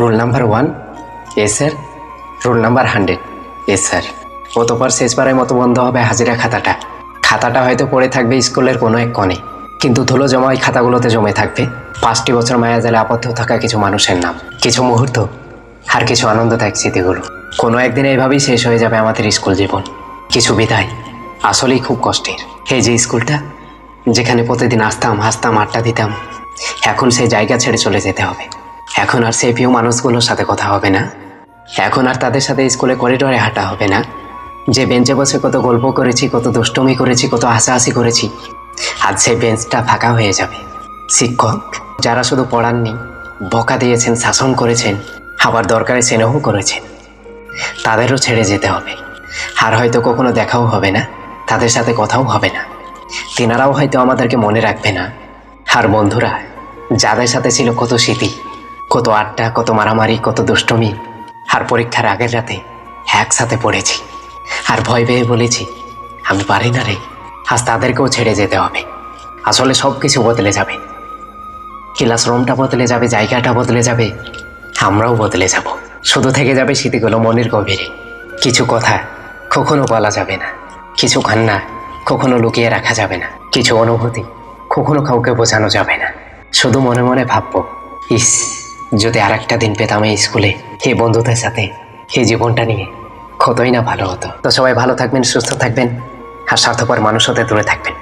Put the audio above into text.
Roll number one yes sir roll number hundred yes sir অতপর শেষবারের মতো বন্ধ হবে হাজিরা খাতাটা। খাতাটা হয়তো পড়ে থাকবে স্কুলের কোনো এক কোণে। কিন্তু ধুলো জমা ওই খাতাগুলোতে জমে থাকবে। পাঁচটি বছর মায়া জালে আবদ্ধ থাকা কিছু মানুষের নাম, কিছু মুহূর্ত, আর কিছু আনন্দদায়ক স্মৃতিগুলো। কোনো একদিন এইভাবেই শেষ হয়ে যাবে আমাদের স্কুল জীবন। কিছু বিদায়, আসলেই খুব কষ্টের। এই যে স্কুলটা, যেখানে প্রতিদিন আসতাম, হাসতাম, আড্ডা দিতাম, এখন সেই জায়গা ছেড়ে চলে যেতে হবে। এখন আর সেই প্রিয় মানুষগুলোর সাথে কথা হবে না। এখন আর তাদের সাথে স্কুলে করিডোরে হাঁটা হবে না। যে বেঞ্চে বসে কত গল্প করেছি, কত দুষ্টমি করেছি, কত হাসাহাসি করেছি, আজ সেই বেঞ্চটা ফাঁকা হয়ে যাবে। শিক্ষক, যারা শুধু পড়াননি, বকা দিয়েছেন, শাসন করেছেন, আবার দরকারে স্নেহ করেছেন, তাদেরও ছেড়ে যেতে হবে। আর হয়তো কখনো দেখাও হবে না, তাদের সাথে কথাও হবে না। তেনারাও হয়তো আমাদেরকে মনে রাখবে না। আর বন্ধুরা, যাদের সাথে ছিল কত স্মৃতি কত আড্ডা, কত মারামারি, কত দুষ্টমি। আর পরীক্ষার আগের রাতে একসাথে পড়েছি। আর ভয় পেয়ে বলেছি, আমি পারি না রে, আজ তাদেরকেও ছেড়ে যেতে হবে। আসলে সব কিছু বদলে যাবে। ক্লাসরুমটা বদলে যাবে, জায়গাটা বদলে যাবে, আমরাও বদলে যাব। শুধু থেকে যাবে স্মৃতিগুলো মনের গভীরে। কিছু কথা কখনো বলা যাবে না, কিছু কান্না কখনো লুকিয়ে রাখা যাবে না, কিছু অনুভূতি কখনো কাউকে বোঝানো যাবে না। শুধু মনে মনে ভাববো, ইস যদি আর একটা দিন পেতাম এই স্কুলে, এই বন্ধুদের সাথে, এই জীবনটা নিয়ে, কতই না ভালো হতো। তো সবাই ভালো থাকবেন, সুস্থ থাকবেন, আর স্বার্থপর মানুষ হতে দূরে থাকবেন।